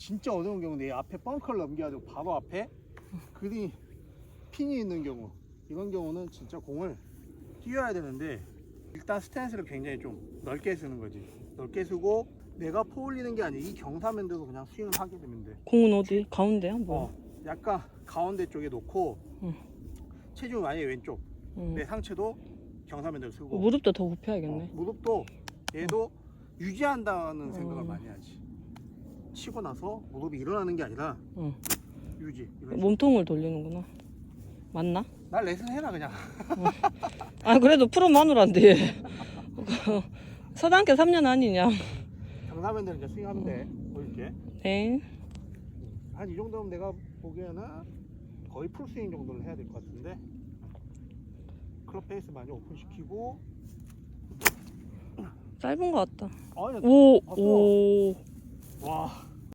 진짜 어려운 경우는 이 앞에 벙커를 넘겨가지고 바로 앞에 그린 핀이 있는 경우 이런 경우는 진짜 공을 띄워야 되는데 일단 스탠스를 굉장히 좀 넓게 쓰는 거지 넓게 쓰고 내가 포 올리는 게 아니라 이 경사면대로 그냥 스윙을 하게 되면 돼 공은 어디? 가운데야? 뭐? 어, 약간 가운데 쪽에 놓고 응. 체중 만약에 왼쪽 응. 내 상체도 경사면대로 쓰고 무릎도 더 어, 굽혀야겠네. 무릎도 얘도 유지한다는 어. 생각을 많이 하지 치고 나서 무릎이 일어나는 게 아니라 응. 유지 이런 식으로. 몸통을 돌리는구나. 맞나? 날 레슨 해라 그냥 아 그래도 프로 마누라인데 서당계 3년 아니냐? 경사면대로 이제 스윙하면 돼 보여줄게 네. 한 이 정도면 내가 보기에는 거의 풀스윙 정도를 해야 될 것 같은데 클럽 페이스 많이 오픈시키고 짧은 것 같다. 아니 오. 오. 와